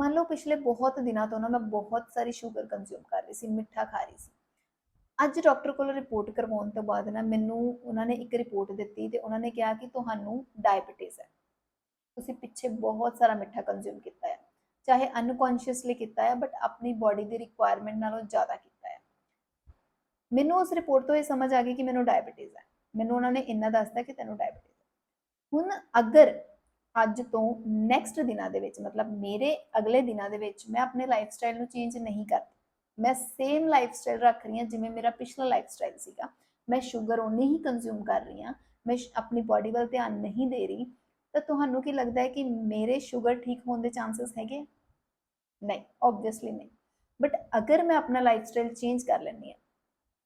ਮੰਨ ਲਓ ਪਿਛਲੇ ਬਹੁਤ ਦਿਨਾਂ ਤੋਂ ਨਾ ਮੈਂ ਬਹੁਤ ਸਾਰੀ ਸ਼ੂਗਰ ਕੰਜ਼ਿਊਮ ਕਰ ਰਹੀ ਸੀ ਮਿੱਠਾ ਖਾ ਰਹੀ ਸੀ ਅੱਜ ਡਾਕਟਰ ਕੋਲ ਰਿਪੋਰਟ ਕਰਵਾਉਣ ਤੋਂ ਬਾਅਦ ਨਾ ਮੈਨੂੰ ਉਹਨਾਂ ਨੇ ਇੱਕ ਰਿਪੋਰਟ ਦਿੱਤੀ ਤੇ ਉਹਨਾਂ ਨੇ ਕਿਹਾ ਕਿ ਤੁਹਾਨੂੰ ਡਾਇਬੀਟੀਜ਼ ਹੈ ਤੁਸੀਂ ਪਿੱਛੇ ਬਹੁਤ ਸਾਰਾ ਮਿੱਠਾ ਕੰਜ਼ਿਊਮ ਕੀਤਾ ਹੈ ਚਾਹੇ ਅਨਕੌਂਸ਼ੀਅਸਲੀ ਕੀਤਾ ਹੈ ਬਟ ਆਪਣੀ ਬਾਡੀ ਦੀ ਰਿਕੁਆਇਰਮੈਂਟ ਨਾਲੋਂ ਜ਼ਿਆਦਾ ਕੀਤਾ ਹੈ ਮੈਨੂੰ ਉਸ ਰਿਪੋਰਟ ਤੋਂ ਇਹ ਸਮਝ ਆ ਗਈ ਕਿ ਮੈਨੂੰ ਡਾਇਬੀਟੀਜ਼ ਹੈ ਮੈਨੂੰ ਉਹਨਾਂ ਨੇ ਇੰਨਾ ਦੱਸਤਾ ਕਿ ਤੈਨੂੰ ਡਾਇਬੀਟੀਜ਼ ਹੈ ਹੁਣ ਅਗਰ ਅੱਜ ਤੋਂ ਨੈਕਸਟ ਦਿਨਾਂ ਦੇ ਵਿੱਚ, ਮਤਲਬ ਮੇਰੇ ਅਗਲੇ ਦਿਨਾਂ ਦੇ ਵਿੱਚ ਮੈਂ ਆਪਣੇ ਲਾਈਫ ਸਟਾਈਲ ਨੂੰ ਚੇਂਜ ਨਹੀਂ ਕਰਦੀ। ਮੈਂ ਸੇਮ ਲਾਈਫ ਸਟਾਈਲ ਰੱਖ ਰਹੀ ਹਾਂ ਜਿਵੇਂ ਮੇਰਾ ਪਿਛਲਾ ਲਾਈਫ ਸਟਾਈਲ ਸੀਗਾ। ਮੈਂ ਸ਼ੂਗਰ ਓਨੀ ਹੀ ਕੰਜ਼ਿਊਮ ਕਰ ਰਹੀ ਹਾਂ, ਮੈਂ ਆਪਣੀ ਬਾਡੀ ਵੱਲ ਧਿਆਨ ਨਹੀਂ ਦੇ ਰਹੀ। ਤਾਂ ਤੁਹਾਨੂੰ ਕੀ ਲੱਗਦਾ ਹੈ ਕਿ ਮੇਰੇ ਸ਼ੂਗਰ ਠੀਕ ਹੋਣ ਦੇ ਚਾਂਸਸ ਹੈਗੇ ਨਹੀਂ ਆਬਵੀਅਸਲੀ ਨਹੀਂ। ਬਟ ਅਗਰ ਮੈਂ ਆਪਣਾ ਲਾਈਫ ਸਟਾਈਲ ਚੇਂਜ ਕਰ ਲੈਂਦੀ ਹਾਂ,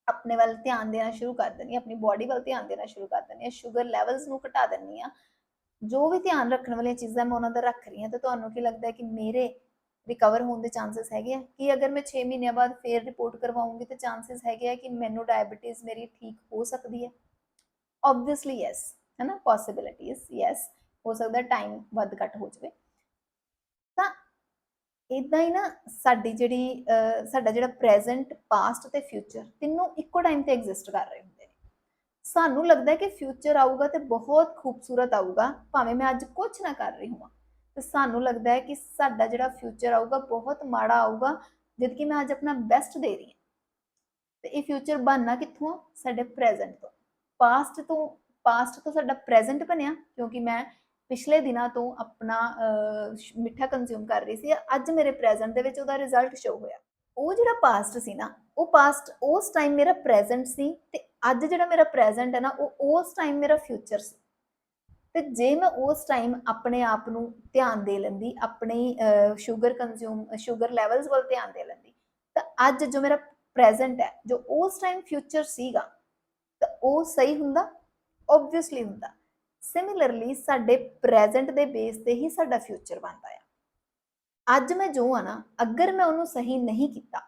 ਆਪਣੇ ਵੱਲ ਧਿਆਨ ਦੇਣਾ ਸ਼ੁਰੂ ਕਰ ਦਿੰਦੀ ਹਾਂ, ਆਪਣੀ ਬਾਡੀ ਵੱਲ ਧਿਆਨ ਦੇਣਾ ਸ਼ੁਰੂ ਕਰ ਦਿੰਦੀ ਹਾਂ ਸ਼ੂਗਰ ਲੈਵਲਸ ਨੂੰ ਘਟਾ ਦਿੰਦੀ ਹਾਂ ਜੋ ਵੀ ਧਿਆਨ ਰੱਖਣ ਵਾਲੀਆਂ ਚੀਜ਼ਾਂ ਮੈਂ ਉਹਨਾਂ ਦਾ ਰੱਖ ਰਹੀ ਹਾਂ, ਤਾਂ ਤੁਹਾਨੂੰ ਕੀ ਲੱਗਦਾ ਹੈ ਕਿ ਮੇਰੇ ਰਿਕਵਰ ਹੋਣ ਦੇ ਚਾਂਸਸ ਹੈਗੇ ਆ? ਕਿ ਅਗਰ ਮੈਂ 6 ਮਹੀਨਿਆਂ ਬਾਅਦ ਫੇਰ ਰਿਪੋਰਟ ਕਰਵਾਉਂਗੀ, ਤਾਂ ਚਾਂਸਸ ਹੈਗੇ ਆ ਕਿ ਮੈਨੂੰ ਡਾਇਬੀਟੀਜ਼ ਮੇਰੀ ਠੀਕ ਹੋ ਸਕਦੀ ਹੈ? ਆਬਵੀਅਸਲੀ ਯੈਸ ਹੈ ਨਾ ਪੋਸਿਬਿਲਿਟੀਜ਼ ਯੈਸ ਹੋ ਸਕਦਾ ਟਾਈਮ ਵੱਧ ਘੱਟ ਹੋ ਜਾਵੇ। ਤਾਂ ਇਦਾਂ ਹੀ ਨਾ ਸਾਡੀ ਜਿਹੜੀ ਸਾਡਾ ਜਿਹੜਾ ਪ੍ਰੈਜ਼ੈਂਟ ਪਾਸਟ ਤੇ ਫਿਊਚਰ ਤਿੰਨੋਂ ਇੱਕੋ ਟਾਈਮ ਤੇ ਐਗਜ਼ਿਸਟ ਕਰ ਰਹੇ ਹੋ ਸਾਨੂੰ ਲੱਗਦਾ ਹੈ ਕਿ ਫਿਊਚਰ ਆਊਗਾ ਤੇ ਬਹੁਤ ਖੂਬਸੂਰਤ ਆਊਗਾ, ਭਾਵੇਂ ਮੈਂ ਅੱਜ ਕੁਝ ਨਾ ਕਰ ਰਹੀ ਹਾਂ ਤੇ ਸਾਨੂੰ ਲੱਗਦਾ ਹੈ ਕਿ ਸਾਡਾ ਜਿਹੜਾ ਫਿਊਚਰ ਆਊਗਾ, ਬਹੁਤ ਮਾੜਾ ਆਊਗਾ ਜਦ ਕਿ ਮੈਂ ਅੱਜ ਆਪਣਾ ਬੈਸਟ ਦੇ ਰਹੀ ਹਾਂ। ਤੇ ਇਹ ਫਿਊਚਰ ਬਣਨਾ ਕਿੱਥੋਂ ਸਾਡੇ ਪ੍ਰੈਜ਼ੈਂਟ ਤੋਂ। ਪਾਸਟ ਤੋਂ ਪਾਸਟ ਤੋਂ ਸਾਡਾ ਪ੍ਰੈਜ਼ੈਂਟ ਬਣਿਆ, ਕਿਉਂਕਿ ਮੈਂ ਪਿਛਲੇ ਦਿਨਾਂ ਤੋਂ ਆਪਣਾ ਮਿੱਠਾ ਕੰਜ਼ਿਊਮ ਕਰ ਰਹੀ ਸੀ, ਅੱਜ ਮੇਰੇ ਪ੍ਰੈਜ਼ੈਂਟ ਦੇ ਵਿੱਚ ਉਹਦਾ ਰਿਜ਼ਲਟ ਸ਼ੋ ਹੋਇਆ। ਉਹ ਜਿਹੜਾ ਪਾਸਟ ਸੀ ਨਾ, ਉਹ ਪਾਸਟ ਉਸ ਟਾਈਮ ਮੇਰਾ ਪ੍ਰੈਜ਼ੈਂਟ ਸੀ, ਤੇ ਅੱਜ ਜਿਹੜਾ ਮੇਰਾ ਪ੍ਰੈਜ਼ੈਂਟ ਹੈ ਨਾ, ਉਹ ਉਸ ਟਾਈਮ ਮੇਰਾ ਫਿਊਚਰ ਸੀ। ਤੇ ਜੇ ਮੈਂ ਉਸ ਟਾਈਮ ਆਪਣੇ ਆਪ ਨੂੰ ਧਿਆਨ ਦੇ ਲੈਂਦੀ, ਆਪਣੀ ਸ਼ੂਗਰ ਕੰਜ਼ਿਊਮ ਸ਼ੂਗਰ ਲੈਵਲਸ ਵੱਲ ਧਿਆਨ ਦੇ ਲੈਂਦੀ, ਤਾਂ ਅੱਜ ਜੋ ਮੇਰਾ ਪ੍ਰੈਜ਼ੈਂਟ ਹੈ, ਜੋ ਉਸ ਟਾਈਮ ਫਿਊਚਰ ਸੀਗਾ, ਤਾਂ ਉਹ ਸਹੀ ਹੁੰਦਾ ਆਬਵੀਅਸਲੀ ਹੁੰਦਾ। ਸਿਮਿਲਰਲੀ ਸਾਡੇ ਪ੍ਰੈਜ਼ੈਂਟ ਦੇ ਬੇਸ ਤੇ ਹੀ ਸਾਡਾ ਫਿਊਚਰ ਬਣਦਾ ਆ। ਅੱਜ ਮੈਂ ਜੋ ਆ ਨਾ, ਅਗਰ ਮੈਂ ਉਹਨੂੰ ਸਹੀ ਨਹੀਂ ਕੀਤਾ,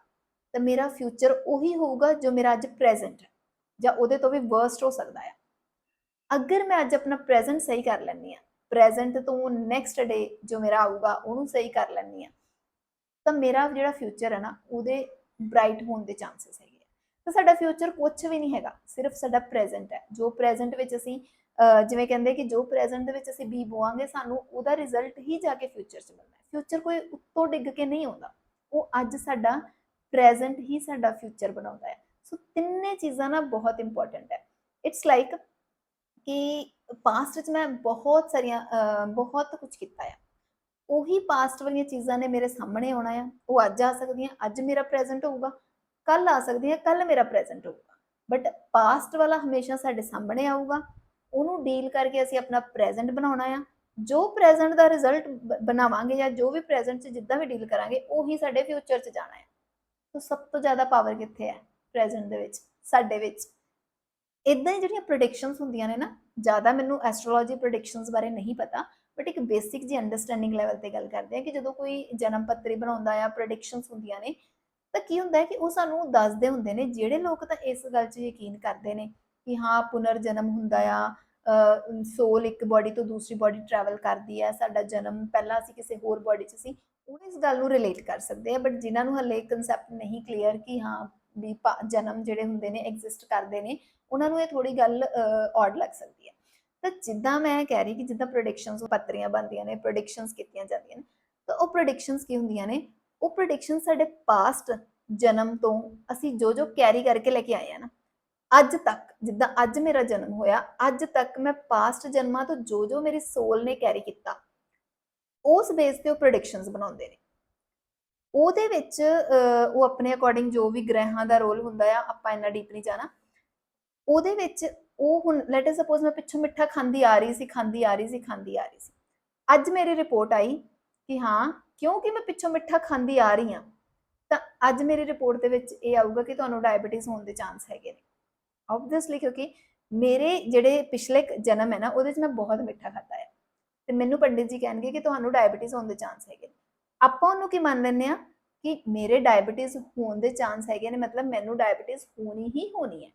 ਤਾਂ ਮੇਰਾ ਫਿਊਚਰ ਉਹੀ ਹੋਊਗਾ ਜੋ ਮੇਰਾ ਅੱਜ ਪ੍ਰੈਜ਼ੈਂਟ ਹੈ। ਜਾਂ ਉਹਦੇ ਤੋਂ ਵੀ ਵਰਸਟ ਹੋ ਸਕਦਾ ਹੈ ਅਗਰ ਮੈਂ ਅੱਜ ਆਪਣਾ ਪ੍ਰੈਜ਼ੈਂਟ ਸਹੀ ਕਰ ਲੈਂਦੀ ਆ ਪ੍ਰੈਜ਼ੈਂਟ ਤੋਂ ਨੈਕਸਟ ਡੇ ਜੋ ਮੇਰਾ ਆਊਗਾ, ਉਹਨੂੰ ਸਹੀ ਕਰ ਲੈਂਦੀ ਆ ਤਾਂ ਮੇਰਾ ਜਿਹੜਾ ਫਿਊਚਰ ਹੈ ਨਾ, ਉਹਦੇ ਬ੍ਰਾਈਟ ਹੋਣ ਦੇ ਚਾਂਸਸ ਹੈਗੇ ਆ। ਤਾਂ ਸਾਡਾ ਫਿਊਚਰ ਕੁਝ ਵੀ ਨਹੀਂ ਹੈਗਾ, ਸਿਰਫ ਸਾਡਾ ਪ੍ਰੈਜ਼ੈਂਟ ਹੈ। ਜੋ ਪ੍ਰੈਜ਼ੈਂਟ ਵਿੱਚ ਅਸੀਂ ਜਿਵੇਂ ਕਹਿੰਦੇ ਕਿ ਜੋ ਪ੍ਰੈਜ਼ੈਂਟ ਦੇ ਵਿੱਚ ਅਸੀਂ ਬੀ ਬੋਵਾਂਗੇ, ਸਾਨੂੰ ਉਹਦਾ ਰਿਜ਼ਲਟ ਹੀ ਜਾ ਕੇ ਫਿਊਚਰ 'ਚ ਮਿਲਣਾ ਹੈ। ਫਿਊਚਰ ਕੋਈ ਉੱਤੋਂ ਡਿੱਗ ਕੇ ਨਹੀਂ ਆਉਂਦਾ। ਉਹ ਅੱਜ ਸਾਡਾ ਪ੍ਰੈਜ਼ੈਂਟ ਹੀ ਸਾਡਾ ਫਿਊਚਰ ਬਣਾਉਂਦਾ ਹੈ। ਸੋ ਤਿੰਨੇ ਚੀਜ਼ਾਂ ਨਾ ਬਹੁਤ ਇੰਪੋਰਟੈਂਟ ਹੈ। ਇਟਸ ਲਾਈਕ ਕਿ ਪਾਸਟ ਵਿੱਚ ਮੈਂ ਬਹੁਤ ਸਾਰੀਆਂ ਬਹੁਤ ਕੁਝ ਕੀਤਾ ਆ। ਉਹੀ ਪਾਸਟ ਵਾਲੀਆਂ ਚੀਜ਼ਾਂ ਨੇ ਮੇਰੇ ਸਾਹਮਣੇ ਆਉਣਾ ਆ। ਉਹ ਅੱਜ ਆ ਸਕਦੀਆਂ, ਅੱਜ ਮੇਰਾ ਪ੍ਰੈਜ਼ੈਂਟ ਹੋਊਗਾ ਕੱਲ ਆ ਸਕਦੀਆਂ ਕੱਲ ਮੇਰਾ ਪ੍ਰੈਜ਼ੈਂਟ ਹੋਊਗਾ। ਬਟ ਪਾਸਟ ਵਾਲਾ ਹਮੇਸ਼ਾ ਸਾਡੇ ਸਾਹਮਣੇ ਆਊਗਾ। ਉਹਨੂੰ ਡੀਲ ਕਰਕੇ ਅਸੀਂ ਆਪਣਾ ਪ੍ਰੈਜ਼ੈਂਟ ਬਣਾਉਣਾ ਆ। ਜੋ ਪ੍ਰੈਜ਼ੈਂਟ ਦਾ ਰਿਜ਼ਲਟ ਬਣਾਵਾਂਗੇ ਜਾਂ ਜੋ ਵੀ ਪ੍ਰੈਜ਼ੈਂਟ 'ਚ ਜਿੱਦਾਂ ਵੀ ਡੀਲ ਕਰਾਂਗੇ, ਉਹੀ ਸਾਡੇ ਫਿਊਚਰ 'ਚ ਜਾਣਾ ਹੈ ਸੋ, ਸਭ ਤੋਂ ਜ਼ਿਆਦਾ ਪਾਵਰ ਕਿੱਥੇ ਹੈ? ਪ੍ਰੈਜ਼ੈਂਟ ਦੇ ਵਿੱਚ, ਸਾਡੇ ਵਿੱਚ। ਇਦਾਂ ਹੀ ਜਿਹੜੀਆਂ ਪ੍ਰੈਡਿਕਸ਼ਨਸ ਹੁੰਦੀਆਂ ਨੇ ਨਾ, ਜ਼ਿਆਦਾ ਮੈਨੂੰ ਐਸਟ੍ਰੋਲੋਜੀ ਪ੍ਰੈਡਿਕਸ਼ਨਸ ਬਾਰੇ ਨਹੀਂ ਪਤਾ ਬਟ ਇੱਕ ਬੇਸਿਕ ਜੀ ਅੰਡਰਸਟੈਂਡਿੰਗ ਲੈਵਲ ਤੇ ਗੱਲ ਕਰਦੇ ਆ ਕਿ ਜਦੋਂ ਕੋਈ ਜਨਮ ਪੱਤਰੀ ਬਣਾਉਂਦਾ ਆ ਪ੍ਰੈਡਿਕਸ਼ਨਸ ਹੁੰਦੀਆਂ ਨੇ, ਤਾਂ ਕੀ ਹੁੰਦਾ ਹੈ ਕਿ ਉਹ ਸਾਨੂੰ ਦੱਸਦੇ ਹੁੰਦੇ ਨੇ, ਜਿਹੜੇ ਲੋਕ ਤਾਂ ਇਸ ਗੱਲ 'ਚ ਯਕੀਨ ਕਰਦੇ ਨੇ ਕਿ ਹਾਂ ਪੁਨਰ ਜਨਮ ਹੁੰਦਾ ਆ ਸੋਲ ਇੱਕ ਬਾਡੀ ਤੋਂ ਦੂਸਰੀ ਬਾਡੀ ਟਰੈਵਲ ਕਰਦੀ ਹੈ, ਸਾਡਾ ਜਨਮ ਪਹਿਲਾਂ ਅਸੀਂ ਕਿਸੇ ਹੋਰ ਬਾਡੀ 'ਚ ਸੀ, ਉਹ ਇਸ ਗੱਲ ਨੂੰ ਰਿਲੇਟ ਕਰ ਸਕਦੇ ਆ ਬਟ ਜਿਨ੍ਹਾਂ ਨੂੰ ਹਲੇ ਕਨਸੈਪਟ ਨਹੀਂ ਕਲੀਅਰ ਕਿ ਹਾਂ ਵੀ ਜਨਮ ਜਿਹੜੇ ਹੁੰਦੇ ਨੇ ਐਗਜ਼ਿਸਟ ਕਰਦੇ ਨੇ, ਉਹਨਾਂ ਨੂੰ ਇਹ ਥੋੜੀ ਗੱਲ ਔਡ ਲੱਗ ਸਕਦੀ ਹੈ। ਤਾਂ ਜਿੱਦਾਂ ਮੈਂ ਕਹਿ ਰਹੀ ਕਿ ਜਿੱਦਾਂ ਪ੍ਰੈਡਿਕਸ਼ਨਸ ਪੱਤਰੀਆਂ ਬਣਦੀਆਂ ਨੇ ਪ੍ਰੈਡਿਕਸ਼ਨਸ ਕੀਤੀਆਂ ਜਾਂਦੀਆਂ ਨੇ, ਤਾਂ ਉਹ ਪ੍ਰੈਡਿਕਸ਼ਨਸ ਕੀ ਹੁੰਦੀਆਂ ਨੇ? ਉਹ ਪ੍ਰੈਡਿਕਸ਼ਨ ਸਾਡੇ ਪਾਸਟ ਜਨਮ ਤੋਂ ਅਸੀਂ ਜੋ ਜੋ ਕੈਰੀ ਕਰਕੇ ਲੈ ਕੇ ਆਏ ਆ ਨਾ, ਅੱਜ ਤੱਕ, ਜਿੱਦਾਂ ਅੱਜ ਮੇਰਾ ਜਨਮ ਹੋਇਆ, ਅੱਜ ਤੱਕ ਮੈਂ ਪਾਸਟ ਜਨਮਾਂ ਤੋਂ ਜੋ ਜੋ ਮੇਰੀ ਸੋਲ ਨੇ ਕੈਰੀ ਕੀਤਾ, ਉਸ ਬੇਸ ਤੇ ਉਹ ਪ੍ਰੈਡਿਕਸ਼ਨਸ ਬਣਾਉਂਦੇ ਨੇ। ਉਹਦੇ ਵਿੱਚ ਉਹ ਆਪਣੇ ਅਕੋਰਡਿੰਗ ਜੋ ਵੀ ਗ੍ਰਹਿਾਂ ਦਾ ਰੋਲ ਹੁੰਦਾ ਆ, ਆਪਾਂ ਇੰਨਾ ਡੀਪ ਨਹੀਂ ਜਾਣਾ। ਉਹਦੇ ਵਿੱਚ ਉਹ ਹੁਣ ਲੈਟ ਅਸ ਸਪੋਜ਼ ਮੈਂ ਪਿੱਛੋਂ ਮਿੱਠਾ ਖਾਂਦੀ ਆ ਰਹੀ ਸੀ, ਖਾਂਦੀ ਆ ਰਹੀ ਸੀ, ਖਾਂਦੀ ਆ ਰਹੀ ਸੀ। ਅੱਜ ਮੇਰੀ ਰਿਪੋਰਟ ਆਈ ਕਿ ਹਾਂ, ਕਿਉਂਕਿ ਮੈਂ ਪਿੱਛੋਂ ਮਿੱਠਾ ਖਾਂਦੀ ਆ ਰਹੀ ਹਾਂ, ਤਾਂ ਅੱਜ ਮੇਰੀ ਰਿਪੋਰਟ ਦੇ ਵਿੱਚ ਇਹ ਆਊਗਾ ਕਿ ਤੁਹਾਨੂੰ ਡਾਇਬੀਟੀਜ਼ ਹੋਣ ਦੇ ਚਾਂਸ ਹੈਗੇ ਨੇ। ਆਬਵੀਅਸਲੀ ਕਿਉਂਕਿ ਮੇਰੇ ਜਿਹੜੇ ਪਿਛਲੇ ਜਨਮ ਹੈ ਨਾ, ਉਹਦੇ 'ਚ ਮੈਂ ਬਹੁਤ ਮਿੱਠਾ ਖਾਧਾ ਹੈ ਤੇ ਮੈਨੂੰ ਪੰਡਿਤ ਜੀ ਕਹਿਣਗੇ ਕਿ ਤੁਹਾਨੂੰ ਡਾਇਬੀਟੀਜ਼ ਹੋਣ ਦੇ ਚਾਂਸ ਹੈਗੇ ਨੇ। ਆਪਾਂ ਉਹਨੂੰ ਕੀ ਮੰਨ ਲੈਂਦੇ ਆ ਕਿ ਮੇਰੇ ਡਾਇਬੀਟੀਜ਼ ਹੋਣ ਦੇ ਚਾਂਸ ਹੈਗੇ ਨੇ, ਮਤਲਬ ਮੈਨੂੰ ਡਾਇਬੀਟੀਜ਼ ਹੋਣੀ ਹੀ ਹੋਣੀ ਹੈ।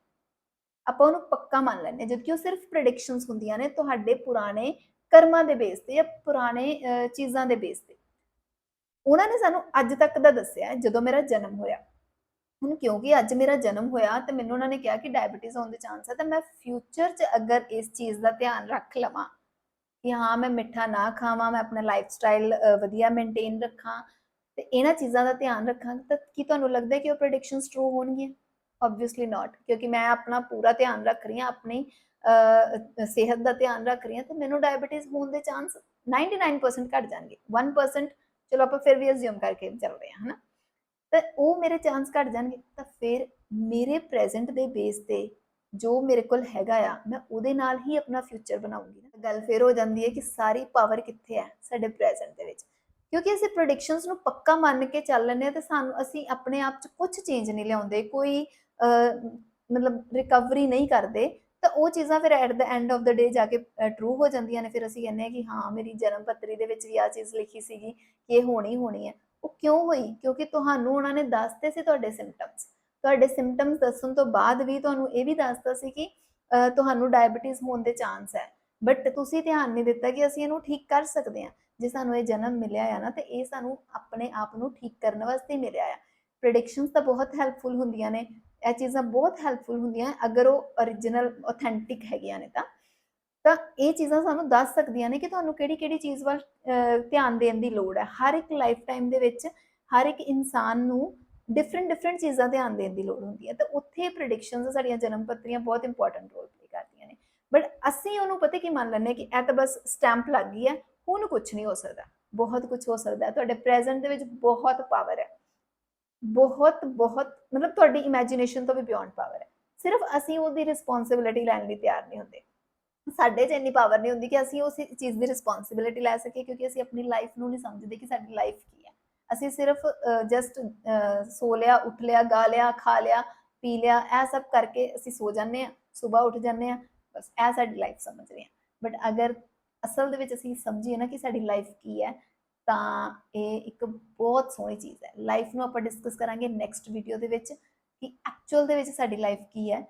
ਆਪਾਂ ਉਹਨੂੰ ਪੱਕਾ ਮੰਨ ਲੈਂਦੇ ਹਾਂ, ਜਦਕਿ ਉਹ ਸਿਰਫ ਪ੍ਰੈਡਿਕਸ਼ਨਸ ਹੁੰਦੀਆਂ ਨੇ ਤੁਹਾਡੇ ਪੁਰਾਣੇ ਕਰਮਾਂ ਦੇ ਬੇਸ ਤੇ ਜਾਂ ਪੁਰਾਣੇ ਚੀਜ਼ਾਂ ਦੇ ਬੇਸ ਤੇ। ਉਹਨਾਂ ਨੇ ਸਾਨੂੰ ਅੱਜ ਤੱਕ ਦਾ ਦੱਸਿਆ ਜਦੋਂ ਮੇਰਾ ਜਨਮ ਹੋਇਆ। ਹੁਣ ਕਿਉਂਕਿ ਅੱਜ ਮੇਰਾ ਜਨਮ ਹੋਇਆ ਤੇ ਮੈਨੂੰ ਉਹਨਾਂ ਨੇ ਕਿਹਾ ਕਿ ਡਾਇਬੀਟੀਜ਼ ਹੋਣ ਦੇ ਚਾਂਸ ਹੈ, ਤਾਂ ਮੈਂ ਫਿਊਚਰ 'ਚ ਅਗਰ ਇਸ ਚੀਜ਼ ਦਾ ਧਿਆਨ ਰੱਖ ਲਵਾਂ ਕਿ ਹਾਂ, ਮੈਂ ਮਿੱਠਾ ਨਾ ਖਾਵਾਂ, ਮੈਂ ਆਪਣਾ ਲਾਈਫ ਸਟਾਈਲ ਵਧੀਆ ਮੇਨਟੇਨ ਰੱਖਾਂ। ਤੇ ਇਹਨਾਂ ਚੀਜ਼ਾਂ ਦਾ ਧਿਆਨ ਰੱਖਾਂ ਤਾਂ ਕੀ ਤੁਹਾਨੂੰ ਲੱਗਦਾ ਹੈ ਕਿ ਉਹ ਪ੍ਰੈਡਿਕਸ਼ਨਸ ਟਰੂ ਹੋਣਗੀਆਂ? ਆਬਵੀਅਸਲੀ ਨਾਟ ਕਿਉਂਕਿ ਮੈਂ ਆਪਣਾ ਪੂਰਾ ਧਿਆਨ ਰੱਖ ਰਹੀ ਹਾਂ, ਆਪਣੀ ਸਿਹਤ ਦਾ ਧਿਆਨ ਰੱਖ ਰਹੀ ਹਾਂ ਤੇ ਮੈਨੂੰ ਡਾਇਬੀਟੀਜ਼ ਹੋਣ ਦੇ ਚਾਂਸ 99% ਘਟ ਜਾਣਗੇ। 1% ਚਲੋ ਆਪਾਂ ਫਿਰ ਵੀ ਅਸਿਊਮ ਕਰਕੇ ਚੱਲ ਰਹੇ ਹਾਂ, ਹਨਾ? ਤਾਂ ਉਹ ਮੇਰੇ ਚਾਂਸ ਘਟ ਜਾਣਗੇ। ਤਾਂ ਫਿਰ ਮੇਰੇ ਪ੍ਰੈਜ਼ੈਂਟ ਦੇ ਬੇਸ ਤੇ ਜੋ ਮੇਰੇ ਕੋਲ ਹੈਗਾ ਆ, ਮੈਂ ਉਹਦੇ ਨਾਲ ਹੀ ਆਪਣਾ ਫਿਊਚਰ ਬਣਾਉਂਗੀ ਗੱਲ ਫਿਰ ਹੋ ਜਾਂਦੀ ਹੈ ਕਿ ਸਾਰੀ ਪਾਵਰ ਕਿੱਥੇ ਹੈ ਸਾਡੇ ਪ੍ਰੈਜ਼ੈਂਟ ਦੇ ਵਿੱਚ। ਕਿਉਂਕਿ ਅਸੀਂ ਪ੍ਰੈਡਿਕਸ਼ਨਸ ਨੂੰ ਪੱਕਾ ਮੰਨ ਕੇ ਚੱਲ ਲੈਂਦੇ ਹਾਂ ਤੇ ਸਾਨੂੰ, ਅਸੀਂ ਆਪਣੇ ਆਪ 'ਚ ਕੁਝ ਚੇਂਜ ਨਹੀਂ ਲਿਆਉਂਦੇ, ਕੋਈ ਮਤਲਬ ਰਿਕਵਰੀ ਨਹੀਂ ਕਰਦੇ, ਤਾਂ ਉਹ ਚੀਜ਼ਾਂ ਫਿਰ at the end of the day ਜਾ ਕੇ ਟਰੂ ਹੋ ਜਾਂਦੀਆਂ ਨੇ। ਫਿਰ ਅਸੀਂ ਕਹਿੰਦੇ ਹਾਂ ਕਿ ਹਾਂ, ਮੇਰੀ ਜਨਮ ਪੱਤਰੀ ਦੇ ਵਿੱਚ ਵੀ ਆ ਚੀਜ਼ ਲਿਖੀ ਸੀਗੀ ਕਿ ਇਹ ਹੋਣੀ ਹੋਣੀ ਹੈ। ਉਹ ਕਿਉਂ ਹੋਈ? ਕਿਉਂਕਿ ਤੁਹਾਨੂੰ ਉਹਨਾਂ ਨੇ ਦੱਸਤੇ ਸੀ ਤੁਹਾਡੇ ਸਿੰਪਟਮਸ ਤੁਹਾਡੇ ਸਿੰਪਟਮਸ ਦੱਸਣ ਤੋਂ ਬਾਅਦ ਵੀ ਤੁਹਾਨੂੰ ਇਹ ਵੀ ਦੱਸਦਾ ਸੀ ਕਿ ਤੁਹਾਨੂੰ ਡਾਇਬੀਟੀਜ਼ ਹੋਣ ਦੇ ਚਾਂਸ ਹੈ। ਬਟ ਤੁਸੀਂ ਧਿਆਨ ਨਹੀਂ ਦਿੱਤਾ ਕਿ ਅਸੀਂ ਇਹਨੂੰ ਠੀਕ ਕਰ ਸਕਦੇ ਹਾਂ। ਜੇ ਸਾਨੂੰ ਇਹ ਜਨਮ ਮਿਲਿਆ ਆ ਨਾ, ਤੇ ਇਹ ਸਾਨੂੰ ਆਪਣੇ ਆਪ ਨੂੰ ਠੀਕ ਕਰਨ ਵਾਸਤੇ ਮਿਲਿਆ ਆ। ਪ੍ਰੈਡਿਕਸ਼ਨਸ ਤਾਂ ਬਹੁਤ ਹੈਲਪਫੁਲ ਹੁੰਦੀਆਂ ਨੇ। ਇਹ ਚੀਜ਼ਾਂ ਬਹੁਤ ਹੈਲਪਫੁਲ ਹੁੰਦੀਆਂ ਅਗਰ ਉਹ origignal authentic ਹੈਗੀਆਂ ਨੇ ਤਾਂ। ਤਾਂ ਇਹ ਚੀਜ਼ਾਂ ਸਾਨੂੰ ਦੱਸ ਸਕਦੀਆਂ ਨੇ ਕਿ ਤੁਹਾਨੂੰ ਕਿਹੜੀ ਕਿਹੜੀ ਚੀਜ਼ ਵੱਲ ਧਿਆਨ ਦੇਣ ਦੀ ਲੋੜ ਹੈ। ਹਰ ਇੱਕ ਲਾਈਫ ਟਾਈਮ ਦੇ ਵਿੱਚ ਹਰ ਇੱਕ ਇਨਸਾਨ ਨੂੰ ਡਿਫਰੈਂਟ ਡਿਫਰੈਂਟ ਚੀਜ਼ਾਂ ਧਿਆਨ ਦੇਣ ਦੀ ਲੋੜ ਹੁੰਦੀ ਹੈ। ਤਾਂ ਉੱਥੇ ਪ੍ਰੈਡਿਕਸ਼ਨਸ ਸਾਡੀਆਂ ਜਨਮ ਪੱਤਰੀਆਂ ਬਹੁਤ ਇੰਪੋਰਟੈਂਟ ਰੋਲ ਪਲੇ ਕਰਦੀਆਂ ਨੇ। ਬਟ ਅਸੀਂ ਉਹਨੂੰ ਪਤਾ ਕੀ ਮੰਨ ਲੈਂਦੇ ਹਾਂ ਕਿ ਇਹ ਤਾਂ ਬਸ ਸਟੈਂਪ ਲੱਗ ਗਈ ਹੈ, ਹੁਣ ਕੁਝ ਨਹੀਂ ਹੋ ਸਕਦਾ। ਬਹੁਤ ਕੁਝ ਹੋ ਸਕਦਾ ਹੈ। ਤੁਹਾਡੇ ਪ੍ਰੈਜ਼ੈਂਟ ਦੇ ਵਿੱਚ ਬਹੁਤ ਪਾਵਰ ਹੈ। ਬਹੁਤ ਬਹੁਤ, ਮਤਲਬ ਤੁਹਾਡੀ ਇਮੇਜਿਨੇਸ਼ਨ ਤੋਂ ਵੀ ਬਿਯੋਂਡ ਪਾਵਰ ਹੈ। ਸਿਰਫ ਅਸੀਂ ਉਹਦੀ ਰਿਸਪੌਂਸਿਬਿਲਿਟੀ ਲੈਣ ਲਈ ਤਿਆਰ ਨਹੀਂ ਹੁੰਦੇ। ਸਾਡੇ 'ਚ ਇੰਨੀ ਪਾਵਰ ਨਹੀਂ ਹੁੰਦੀ ਕਿ ਅਸੀਂ ਉਸ ਚੀਜ਼ ਦੀ ਰਿਸਪੌਂਸਿਬਿਲਿਟੀ ਲੈ ਸਕੀਏ, ਕਿਉਂਕਿ ਅਸੀਂ ਆਪਣੀ ਲਾਈਫ ਨੂੰ ਨਹੀਂ ਸਮਝਦੇ ਕਿ ਸਾਡੀ ਲਾਈਫ ਕੀ ਅਸੀਂ ਸਿਰਫ ਜਸਟ ਸੋ ਲਿਆ, ਉੱਠ ਲਿਆ, ਗਾ ਲਿਆ, ਖਾ ਲਿਆ, ਪੀ ਲਿਆ, ਇਹ ਸਭ ਕਰਕੇ ਅਸੀਂ ਸੋ ਜਾਂਦੇ ਹਾਂ, ਸਵੇਰ ਉੱਠ ਜਾਂਦੇ ਹਾਂ, ਬਸ ਇਹ ਸਾਡੀ ਲਾਈਫ ਸਮਝ ਰਹੇ ਹਾਂ। ਬਟ ਅਗਰ ਅਸਲ ਦੇ ਵਿੱਚ ਅਸੀਂ ਸਮਝੀਏ ਨਾ ਕਿ ਸਾਡੀ ਲਾਈਫ ਕੀ ਹੈ, ਤਾਂ ਇਹ ਇੱਕ ਬਹੁਤ ਸੋਹਣੀ ਚੀਜ਼ ਹੈ। ਲਾਈਫ ਨੂੰ ਆਪਾਂ ਡਿਸਕਸ ਕਰਾਂਗੇ ਨੈਕਸਟ ਵੀਡੀਓ ਦੇ ਵਿੱਚ ਕਿ ਐਕਚੁਅਲ ਦੇ ਵਿੱਚ ਸਾਡੀ ਲਾਈਫ ਕੀ ਹੈ।